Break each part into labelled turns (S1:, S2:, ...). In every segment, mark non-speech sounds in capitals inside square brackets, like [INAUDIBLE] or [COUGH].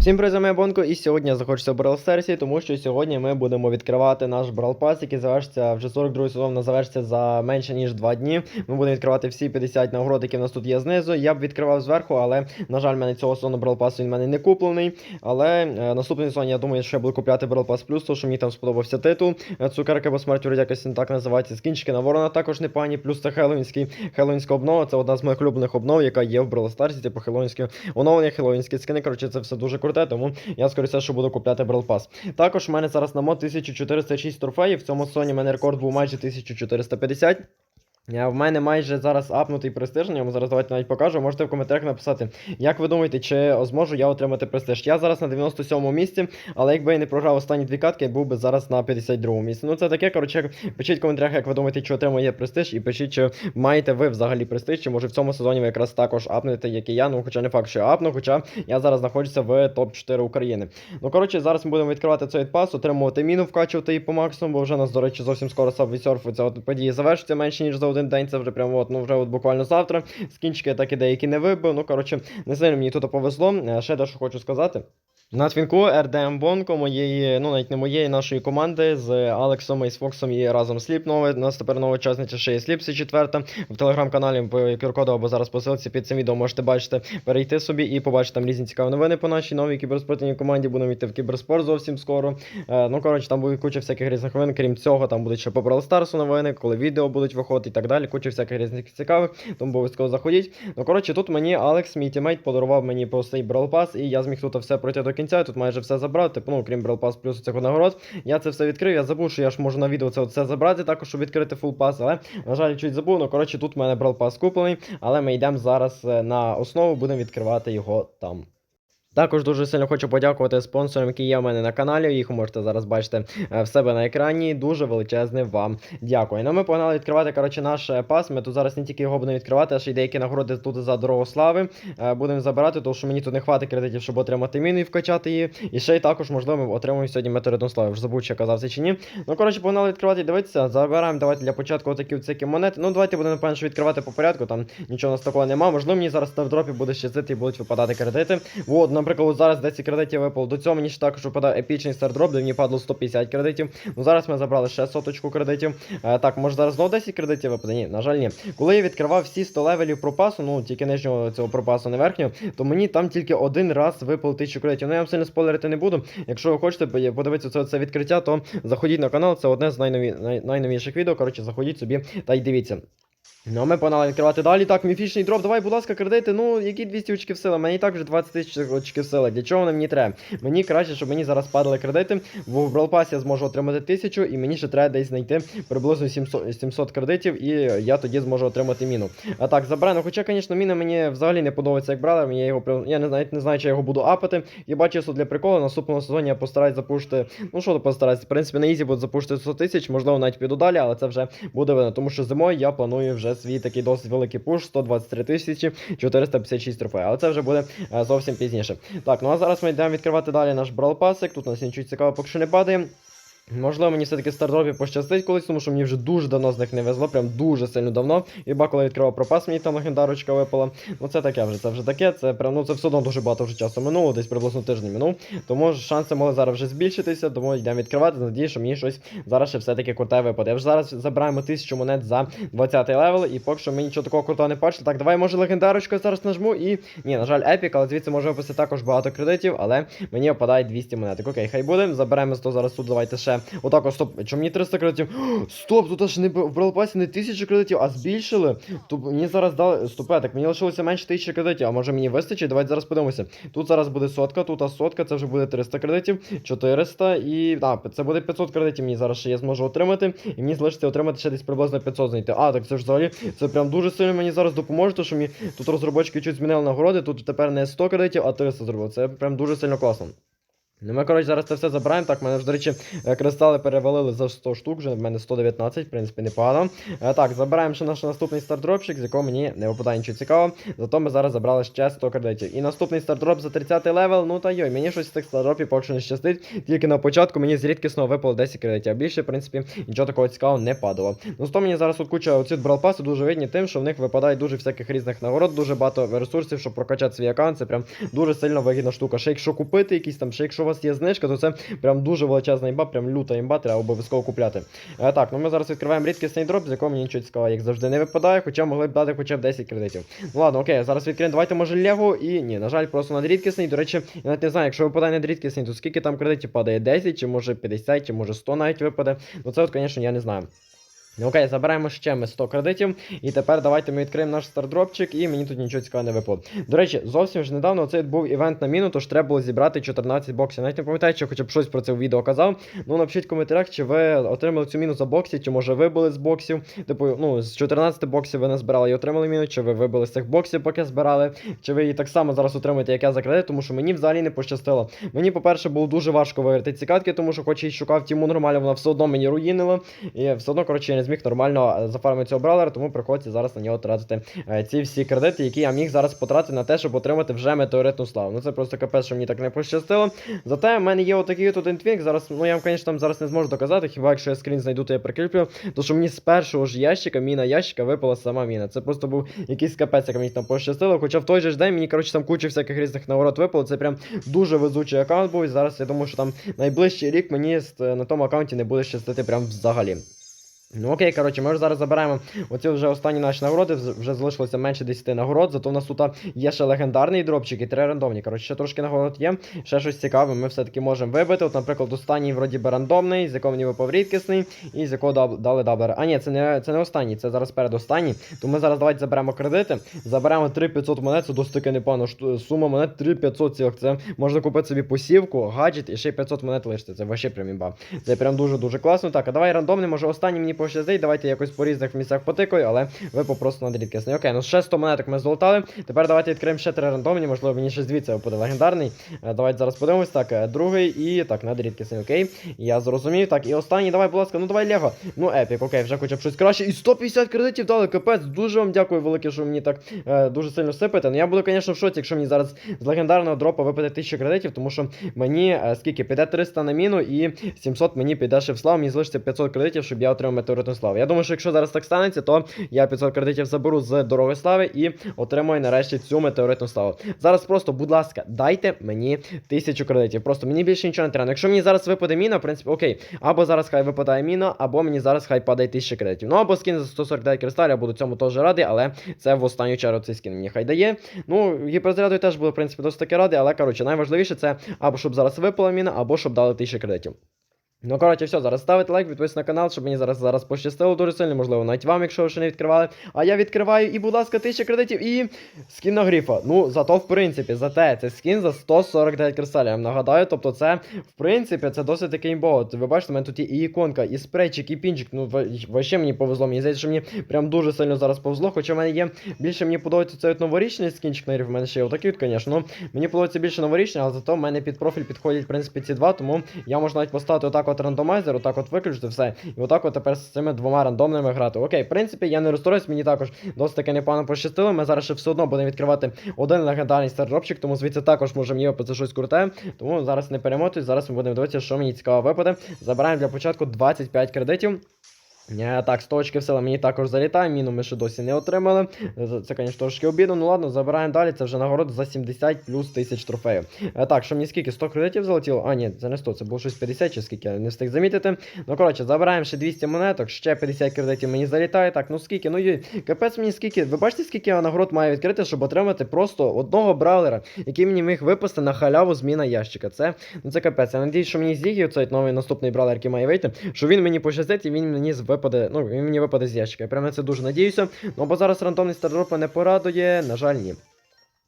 S1: Всім привіт, вами Бонко, і сьогодні захочеться Брал Серсі, тому що сьогодні ми будемо відкривати наш Брал Пас, який завершиться вже 42 сезон, завершиться за менше ніж 2 дні. Ми будемо відкривати всі 50 нагород, які в нас тут є знизу. Я б відкривав зверху, але на жаль, мене цього сезону Брал Пас він в мене не куплений. Але е, наступний сезон я думаю, що я буду купляти Брал Пас Плюс, тому що мені там сподобався титул. Е, Цукерки, бо смерть якось він так називається. Скінчики на ворона також непогані, плюс це Хеллоуінський Хеллоуінська обнова. Це одна з моїх улюблених обнов, яка є в Брал Старсі, типу Хеллоуінське оновлення, Хеллоуінські скини. Коротше, це все дуже круте, тому я скоріше, що буду купляти Brawl Pass. Також в мене зараз на мод 1406 трофеїв. В цьому соні в мене рекорд був майже 1450. В мене майже зараз апнутий престиж, я вам зараз давайте навіть покажу. Можете в коментарях написати, як ви думаєте, чи зможу я отримати престиж. Я зараз на 97-му місці, але якби я не програв останні дві катки, я був би зараз на 52-му місці. Ну це таке, коротше, пишіть в коментарях, як ви думаєте, чи отримує престиж, і пишіть, чи маєте ви взагалі престиж, чи може в цьому сезоні ви якраз також апнете, як і я. Ну, хоча не факт, що я апну, хоча я зараз знаходжуся в топ-4 України. Ну, коротше, зараз ми будемо відкривати цей пас, отримувати міну, вкачувати її по максимуму, бо вже нас, до речі, зовсім скоро саб відсерфу. Ця от події завершиться менше, ніж за один день. Це вже прямо от, ну вже от буквально завтра. Скінчики я так і деякі не вибив. Ну, коротше, не сильно мені тут повезло. Е, Ще дещо хочу сказати. На твінку РДМ Бонко, моєї, ну навіть не моєї нашої команди з Алексом і з Фоксом і разом Сліп новий. У нас тепер нова учасниця ще є Сліпсі четверта. В телеграм-каналі QR-коду або зараз по ссылці під цим відео можете бачити, перейти собі і побачити там різні цікаві новини по нашій новій кіберспортивній команді. Будемо йти в кіберспорт зовсім скоро. Е, ну коротше, там буде куча всяких різних новин. Крім цього, там будуть ще по Brawl Stars новини, коли відео будуть виходити і так далі. Куча всяких різних цікавих, тому обов'язково заходіть. Ну коротше, тут мені Алекс, мій тімейт, подарував мені простий Brawl Pass, і я зміг тут все пройти до кінця. Тут майже все забрати. Типу, ну, крім Brawl Pass плюс цих нагород. Я це все відкрив. Я забув, що я ж можу на відео це все забрати, також щоб відкрити фул пас. Але, на жаль, чуть забув. Ну, коротше, тут в мене Brawl Pass куплений, але ми йдемо зараз е, на основу, будемо відкривати його там. Також дуже сильно хочу подякувати спонсорам, які є в мене на каналі. Їх можете зараз бачити е, в себе на екрані. Дуже величезне вам дякую. Ну ми погнали відкривати коротше, наш е, пас. Ми тут зараз не тільки його будемо відкривати, а ще й деякі нагороди тут за дорогу. Е, Будемо забирати, тому що мені тут не хватить кредитів, щоб отримати міну і вкачати її. І ще й також, можливо, ми отримуємо сьогодні метеоритну славу. Вже забув, чи казав це чи ні. Ну коротше, погнали відкривати дивитися. Забираємо давайте для початку такі всякі монети. Ну давайте будемо напевно, що відкривати по порядку. Там нічого у нас такого немає. Можливо, мені зараз в дропі буде щастити і будуть випадати кредити. От, наприклад, зараз 10 кредитів випало. До цього мені ще також випадав епічний стардроп, де мені падало 150 кредитів. Ну зараз ми забрали ще соточку кредитів. Е, так, може зараз знову 10 кредитів випаде? Ні, на жаль, ні. Коли я відкривав всі 100 левелів пропасу, ну тільки нижнього цього пропасу, не верхнього, то мені там тільки один раз випало 1000 кредитів. Ну я вам сильно спойлерити не буду. Якщо ви хочете подивитися це, це відкриття, то заходіть на канал, це одне з найнові, най, найновіших відео. Коротше, заходіть собі та й дивіться. Ну, ми погнали відкривати далі. Так, міфічний дроп. Давай, будь ласка, кредити. Ну, які 200 очків сили? Мені і так вже 20 тисяч очків сили. Для чого вони мені треба? Мені краще, щоб мені зараз падали кредити. В Pass я зможу отримати 1000, і мені ще треба десь знайти приблизно 700, 700 кредитів, і я тоді зможу отримати міну. А так, забрано. Хоча, звісно, міна мені взагалі не подобається, як брали. Я його я не знаю, не знаю, чи я його буду апати. Я бачу, що для приколу на наступному сезоні я постараюсь запушити. Ну що то постараюсь? В принципі, на ізі буду запушити 100 тисяч, можливо, навіть піду далі, але це вже буде видно. Тому що зимою я планую вже свій такий досить великий пуш 123 тисячі 456 трофеїв. Але це вже буде е, зовсім пізніше. Так, ну а зараз ми йдемо відкривати далі наш бралпасик. Тут у нас нічого цікавого поки що не падає. Можливо, мені все-таки стардропі пощастить колись, тому що мені вже дуже давно з них не везло, прям дуже сильно давно. І ба, коли відкривав пропас, мені там легендарочка випала. Ну це таке вже, це вже таке, це прям, ну це все одно дуже багато вже часу минуло, десь приблизно тиждень минув. Тому шанси могли зараз вже збільшитися, тому йдемо відкривати. Надію, що мені щось зараз ще все-таки круте випаде. Вже зараз забираємо 1000 монет за 20 левел, і поки що ми нічого такого крутого не бачили. Так, давай, може, легендарочку зараз нажму і. Ні, на жаль, епік, але звідси може випустити також багато кредитів, але мені опадає 200 монеток. Окей, хай буде. Заберемо 100 зараз тут. Давайте ще. Отак, о, стоп. Чому мені 300 кредитів? [GASPS] Стоп, тут аж не в Brawl не 1000 кредитів, а збільшили. То мені зараз дали. Стопе, так мені лишилося менше 1000 кредитів, а може мені вистачить? Давайте зараз подивимося. Тут зараз буде сотка, тут сотка, це вже буде 300 кредитів, 400 і. А, це буде 500 кредитів. Мені зараз ще я зможу отримати. І мені залишиться отримати ще десь приблизно 500 знайти. А, так це ж взагалі. Це прям дуже сильно мені зараз допоможе, тому що мені тут розробочки чуть змінили нагороди. Тут тепер не 100 кредитів, а 300 зробили. Це прям дуже сильно класно. Ну, ми, коротше, зараз це все забираємо. Так, мене ж, до речі, е, кристали перевалили за 100 штук, вже в мене 119, в принципі, непогано. Е, Так, забираємо ще наш наступний стардропчик, з якого мені не випадає нічого цікавого. Зато ми зараз забрали ще 100 кредитів. І наступний стардроп за 30 левел. Ну та йой, мені щось з цих стардропів поки що не щастить. Тільки на початку мені з рідкісного випало 10 кредитів, а більше, в принципі, нічого такого цікавого не падало. Ну, з мені зараз от куча оці бралпаси дуже видні тим, що в них випадає дуже всяких різних нагород, дуже багато ресурсів, щоб прокачати свій аккаунт. Це прям дуже сильно вигідна штука. Ще якщо купити якісь там, ще якщо вас є знижка, то це прям дуже величезна імба, прям люта імба, треба обов'язково купляти. Е, так, ну ми зараз відкриваємо рідкісний дроп, з якого мені нічого цікавого, як завжди, не випадає, хоча могли б дати хоча б 10 кредитів. Ну ладно, окей, зараз відкриємо. Давайте може Лего і ні, на жаль, просто надрідкісний. До речі, я навіть не знаю, якщо випадає надрідкісний, то скільки там кредитів падає? 10, чи може 50, чи може 100 навіть випаде. Ну це от, звісно, я не знаю. Ну, Окей, забираємо ще ми 100 кредитів. І тепер давайте ми відкриємо наш стардропчик, і мені тут нічого цікавого не випало. До речі, зовсім ж недавно цей був івент на міну, тож треба було зібрати 14 боксів. Навіть не пам'ятаю, чи хоча б щось про це в відео казав. Ну напишіть в коментарях, чи ви отримали цю міну за боксі, чи може ви були з боксів. Типу, ну, з 14 боксів ви не збирали і отримали міну, чи ви вибили з цих боксів, поки збирали, чи ви її так само зараз отримаєте, як я за кредит, тому що мені взагалі не пощастило. Мені, по-перше, було дуже важко виграти ці катки, тому що хоч і шукав тіму нормально, вона все одно мені руїнила. І все одно, коротше, не зміг нормально е, зафармити цього бравлера, тому приходиться зараз на нього тратити е, ці всі кредити, які я міг зараз потратити на те, щоб отримати вже метеоритну славу. Ну це просто капець, що мені так не пощастило. Зате в мене є отакий от один твінк. Зараз, ну я вам, звісно, там зараз не зможу доказати, хіба якщо я скрін знайду, то я прикріплю. То що мені з першого ж ящика, міна ящика, випала сама міна. Це просто був якийсь капець, як мені там пощастило. Хоча в той же ж день мені, коротше, там куча всяких різних нагород випало. Це прям дуже везучий аккаунт був. І зараз я думаю, що там найближчий рік мені на тому аккаунті не буде щастити прям взагалі. Ну окей, коротше, ми вже зараз забираємо оці вже останні наші нагороди. Вже залишилося менше 10 нагород. Зато у нас тут є ще легендарний дропчик і три рандомні. Коротше, ще трошки нагород є. Ще щось цікаве, ми все-таки можемо вибити. От, наприклад, останній вроді би рандомний, з якого мені випав і з якого дав- дали даблер. А ні, це не, це не останній, це зараз передостанній. То ми зараз давайте заберемо кредити. Заберемо 3500 монет, це досить таки непогано. Сума монет 3500 цілих. Це можна купити собі посівку, гаджет і ще 500 монет лишити. Це вообще прям імба. Це прям дуже-дуже класно. Так, а давай рандомний, може останній мені пощастить. Давайте якось по різних місцях потикаю, але ви попросто на рідкісний. Окей, ну ще 100 монеток ми золотали. Тепер давайте відкриємо ще три рандомні, можливо, мені ще звідси випаде легендарний. Е, Давайте зараз подивимось. Так, е, другий і так, на рідкісний, окей. Я зрозумів. Так, і останній, давай, будь ласка, ну давай Лего. Ну, епік, окей, вже хоча б щось краще. І 150 кредитів дали, капець. Дуже вам дякую, велике, що мені так е, дуже сильно сипите. Ну я буду, звісно, в шоці, якщо мені зараз з легендарного дропа випаде 1000 кредитів, тому що мені е, скільки піде 300 на міну і 700 мені піде ще в славу, мені залишиться 500 кредитів, щоб я отримав метеоритну славу. Я думаю, що якщо зараз так станеться, то я 500 кредитів заберу з дороги слави і отримаю нарешті цю метеоритну славу. Зараз просто, будь ласка, дайте мені 1000 кредитів. Просто мені більше нічого не треба. Ну, Якщо мені зараз випаде міна, в принципі, окей. Або зараз хай випадає міна, або мені зараз хай падає 1000 кредитів. Ну або скін за 149 кристалів, я буду цьому теж радий, але це в останню чергу цей скін мені хай дає. Ну, гіперзарядою теж буду, в принципі, досить таки радий, але коротше, найважливіше це або щоб зараз випала міна, або щоб дали 1000 кредитів. Ну, коротше, все, зараз ставите лайк, підписуйтесь на канал, щоб мені зараз зараз пощастило дуже сильно, можливо, навіть вам, якщо ви ще не відкривали. А я відкриваю, і, будь ласка, 1000 кредитів і скін на грифа. Ну, зато, в принципі, за те, це скін за 149 кристалів. Я вам нагадаю, тобто це, в принципі, це досить такий імбо. Ви бачите, у мене тут є і іконка, і спрейчик, і пінчик. Ну, вообще мені повезло. Мені здається, що мені прям дуже сильно зараз повезло. Хоча в мене є більше мені подобається цей новорічний скінчик на гриф. У мене ще є отакий, звісно. Ну, мені подобається більше новорічний, але зато в мене під профіль підходять, в принципі, ці два, тому я можу навіть поставити отак от рандомайзер, отак от виключити все. І отак от тепер з цими двома рандомними грати. Окей, в принципі, я не розстроюсь, мені також досить таки непогано пощастило. Ми зараз ще все одно будемо відкривати один легендарний стардропчик, тому звідси також може мені випасти щось круте. Тому зараз не перемотуюсь, зараз ми будемо дивитися, що мені цікаво випаде. Забираємо для початку 25 кредитів. Е, Так, 100 очків сили мені також залітає, міну ми ще досі не отримали. Е, Це, звісно, трошки обідно. Ну ладно, забираємо далі. Це вже нагорода за 70 плюс тисяч трофеїв. Е, Так, що мені скільки? 100 кредитів залетіло? А, ні, це не 100, це було щось 50 чи скільки, я не встиг замітити. Ну, коротше, забираємо ще 200 монеток, ще 50 кредитів мені залітає. Так, ну скільки? Ну є, капець мені скільки. Ви бачите, скільки я нагород маю відкрити, щоб отримати просто одного бравлера, який мені міг випасти на халяву зміна ящика. Це, ну це капець. Я надіюсь, що мені зігів цей новий наступний бравлер, який має вийти, що він мені пощастить і він мені з- випаде, ну, він мені випаде з ящика. Я прямо на це дуже надіюся. Ну, бо зараз рандомний стардроп не порадує, на жаль, ні.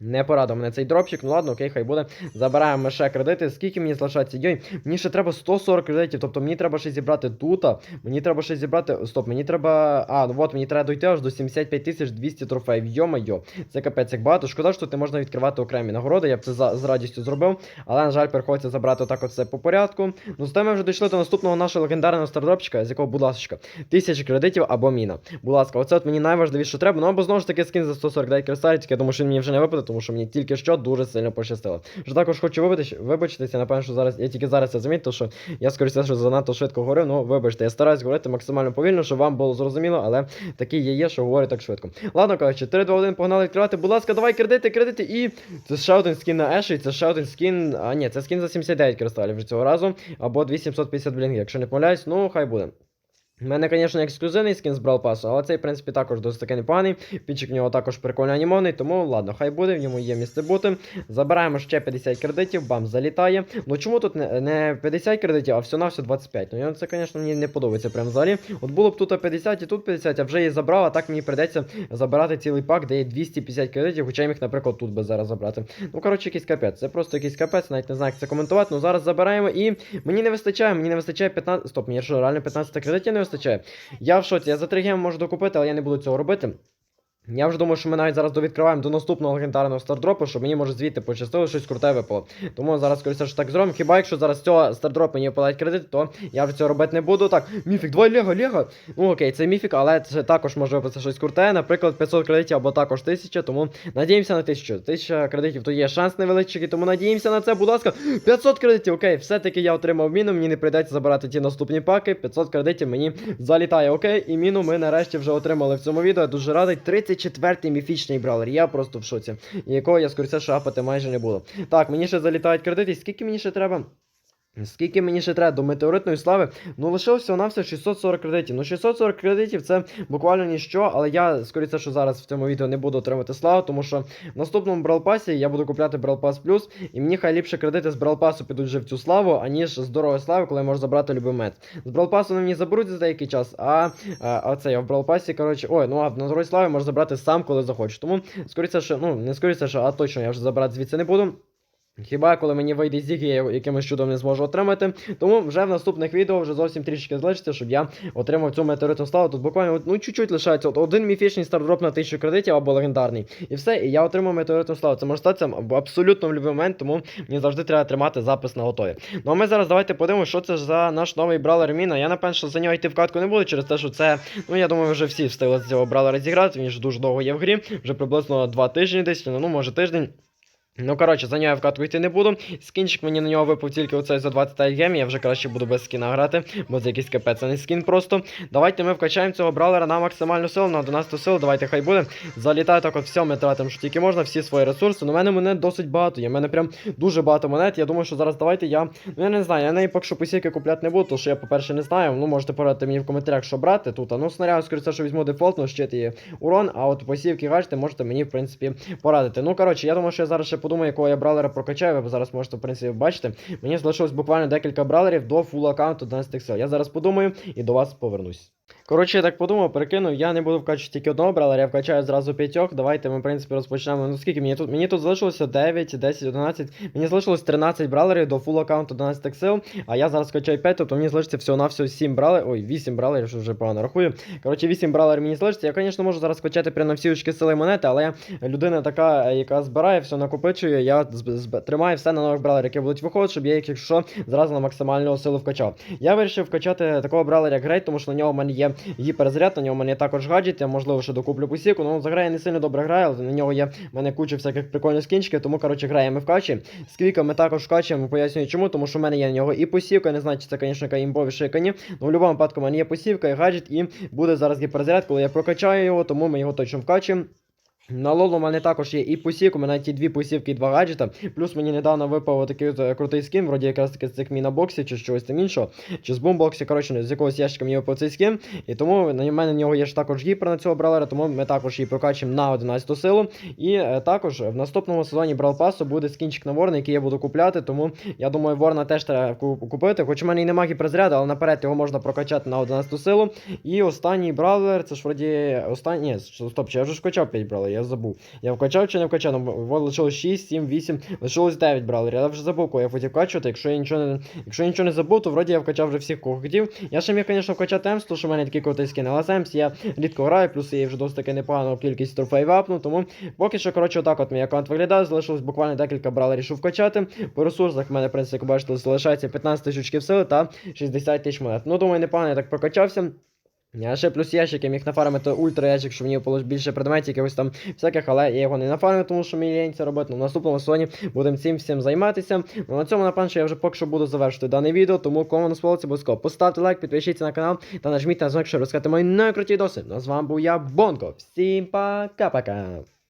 S1: Не порадив мене цей дропчик, ну ладно, окей, хай буде. Забираємо ще кредити. Скільки мені залишається? Йой, мені ще треба 140 кредитів, тобто мені треба ще зібрати тут. Мені треба ще зібрати. Стоп, мені треба. А, ну от мені треба дойти аж до 75 тисяч 200 трофеїв. Йо-майо, це капець як багато. Шкода, що тут не можна відкривати окремі нагороди. Я б це за, з радістю зробив. Але, на жаль, приходиться забрати отак от все по порядку. Ну, з ми вже дійшли до наступного нашого легендарного стардропчика, з якого, будь ласка, тисячі кредитів або міна. Будь ласка, оце от мені найважливіше, треба. Ну або знову ж таки скин за 149 кристалів, я думаю, що він мені вже не випаде, тому що мені тільки що дуже сильно пощастило. Що також хочу вибачитися, напевно, що зараз я тільки зараз це замітив, що я скоріше що занадто швидко говорив. Ну, вибачте, я стараюсь говорити максимально повільно, щоб вам було зрозуміло, але такі є, є, що говорю так швидко. Ладно, коротше, 3, 2, 1, погнали відкривати. Будь ласка, давай кредити, кредити. І це ще один скін на Еші, це ще один скін. А ні, це скін за 79 кристалів вже цього разу. Або 2750 блінгів, якщо не помиляюсь, ну хай буде. У мене, звісно, ексклюзивний скін з Brawl Pass, але цей, в принципі, також досить таки непоганий. Пічик в нього також прикольно анімований, тому ладно, хай буде, в ньому є місце бути. Забираємо ще 50 кредитів, бам, залітає. Ну чому тут не, не 50 кредитів, а всього на все 25? Ну, це, звісно, мені не подобається прям взагалі. От було б тут 50 і тут 50, а вже її забрав, а так мені прийдеться забирати цілий пак, де є 250 кредитів, хоча я міг, наприклад, тут би зараз забрати. Ну, коротше, якийсь капець. Це просто якийсь капець, навіть не знаю, як це коментувати. Ну зараз забираємо і мені не вистачає, мені не вистачає 15. Стоп, мені що, реально 15 кредитів не вистачає. Я в шоці, я за три геми можу докупити, але я не буду цього робити. Я вже думаю, що ми навіть зараз довідкриваємо до наступного легендарного стардропу, щоб мені може звідти пощастило щось круте випало. Тому зараз скоріше що так зробимо. Хіба якщо зараз цього стардропу мені випадають кредит, то я вже цього робити не буду. Так, міфік, давай Лего, Лего. Ну окей, це міфік, але це також може випасти щось круте. Наприклад, 500 кредитів або також 1000, тому надіємося на 1000. 1000 кредитів, то є шанс невеличкий, тому надіємося на це, будь ласка. 500 кредитів, окей, все-таки я отримав міну, мені не прийдеться забирати ті наступні паки. 500 кредитів мені залітає, окей. І міну ми нарешті вже отримали в цьому відео. Я дуже радий. 34-й міфічний бравлер. Я просто в шоці. Якого я скоріше шапати майже не буду. Так, мені ще залітають кредити. Скільки мені ще треба? Скільки мені ще треба до метеоритної слави? Ну лишилося на все 640 кредитів. Ну 640 кредитів це буквально ніщо, але я скоріше, що зараз в цьому відео не буду отримати славу, тому що в наступному Pass я буду купляти Pass Plus, і мені хай ліпше кредити з Pass підуть вже в цю славу, аніж з дорогої слави, коли я можу забрати любий мед. З Pass вони мені заберуть за деякий час, а, а, а це я в Pass, коротше, ой, ну а на дорогій славі можу забрати сам, коли захочу. Тому скоріше, що, ну не скоріше, що, а точно я вже забрати звідси не буду. Хіба коли мені вийде зіг, я якимось чудом не зможу отримати. Тому вже в наступних відео вже зовсім трішки залишиться, щоб я отримав цю метеоритну славу. Тут буквально ну чуть-чуть лишається. От один міфічний стардроп на 1000 кредитів або легендарний. І все, і я отримав метеоритну славу. Це може статися абсолютно в будь-який момент, тому мені завжди треба тримати запис на готові. Ну а ми зараз давайте подивимося, що це ж за наш новий бралер Міна. Я напевно, що за нього йти в катку не буду, через те, що це, ну я думаю, вже всі встигли з цього бралера зіграти. Він ж дуже довго є в грі, вже приблизно 2 тижні десь, ну може тиждень. Ну, коротше, за нього я в катку йти не буду. Скінчик мені на нього випав тільки оцей за 25 гем, я вже краще буду без скіна грати, бо це якийсь капець, а скін просто. Давайте ми вкачаємо цього бравлера на максимальну силу, на 11 силу, давайте хай буде. Залітаю так от все, ми тратимо, що тільки можна, всі свої ресурси. Ну, у мене монет досить багато, є в мене прям дуже багато монет. Я думаю, що зараз давайте я. Ну я не знаю, я неї поки що посівки купляти не буду, тому що я, по-перше, не знаю. Ну, можете порадити мені в коментарях, що брати тут. Ну, снаряд, скоріше, що візьму дефолтно, щит і урон, а от посівки гаджети можете мені, в принципі, порадити. Ну, коротше, я думаю, що я зараз ще подумаю, якого я бралера прокачаю, ви зараз можете, в принципі, бачити. Мені залишилось буквально декілька бралерів до фул аккаунту 11 сил. Я зараз подумаю і до вас повернусь. Коротше, я так подумав, перекинув, я не буду вкачувати тільки одного бралера, я вкачаю зразу п'ятьох. Давайте ми, в принципі, розпочнемо. Ну скільки мені тут? Мені тут залишилося 9, 10, 11. Мені залишилось 13 бралерів до фул аккаунту 11 сил. А я зараз качаю 5, тобто мені залишиться всього на всього 7 бралерів. Ой, 8 бралерів, що вже погано рахую. Коротше, 8 бралерів мені залишиться. Я, звісно, можу зараз качати прямо на всі очки сили монети, але людина така, яка збирає, все накопичує. Я тримаю все на нових бралерів, які будуть виходити, щоб я їх, якщо зразу на максимальну силу вкачав. Я вирішив вкачати такого бралера, як Грейт, тому що на нього в є гіперзаряд, на нього в мене також гаджет, я можливо ще докуплю посіку. Ну, взагалі я не сильно добре граю, але на нього є в мене куча всяких прикольних скінчиків, тому коротше граємо в качі. З ми також вкачуємо, пояснюю чому, тому що в мене є на нього і посівка, не знаю, чи це, звісно, імбовіше, яка ні. Ну, в будь-якому випадку в мене є посівка і гаджет, і буде зараз гіперзаряд, коли я прокачаю його, тому ми його точно вкачуємо. На лолу у мене також є і посік, у мене ті дві посівки і два гаджета. Плюс мені недавно випав такий е, крутий скін, вроді якраз таки з цих мінабоксів чи чогось там іншого, чи з бумбоксі, коротше, з якогось ящика мені випав цей скін. І тому на мене на нього є ж також гіпер на цього бралера, тому ми також її прокачуємо на 11 силу. І е, також в наступному сезоні Брал Пасу буде скінчик на Ворна, який я буду купляти. Тому я думаю, Ворна теж треба купити. Хоч у мене і немає гіперзаряду, але наперед його можна прокачати на 11 силу. І останній бравлер, це ж вроді останній. Стоп, чи я вже ж качав 5 бравлерів. Я забув. Я вкачав чи не вкачав, ну, лишилось 6, 7, 8, лишилось 9 бравлерів. Я вже забув, кого я хотів вкачувати. Якщо я нічого не, якщо я нічого не забув, то вроді я вкачав вже всіх, кого хотів. Я ще міг, звісно, вкачати Емс, тому що в мене такий крутий скін, але Емс я рідко граю, плюс я вже досить таки непогану кількість трофеїв апнув, тому поки що, коротше, отак от мій аккаунт виглядає, залишилось буквально декілька бравлерів, щоб вкачати. По ресурсах в мене, в принципі, бачите, залишається 15 тисяч сили та 60 тисяч монет. Ну, думаю, непогано я так прокачався. Я ще плюс ящик, я міг нафармити ультра ящик, щоб мені було більше предметів, якихось там всяких, але я його не нафармив, тому що мені лінь це робити. Ну, в наступному сезоні будемо цим всім займатися. Ну, на цьому, напевно, що я вже поки що буду завершити дане відео, тому кому не сподобається, обов'язково поставте лайк, підпишіться на канал та нажміть на дзвоник, щоб розказати мої найкруті доси. Ну, з вами був я, Бонко. Всім пока-пока.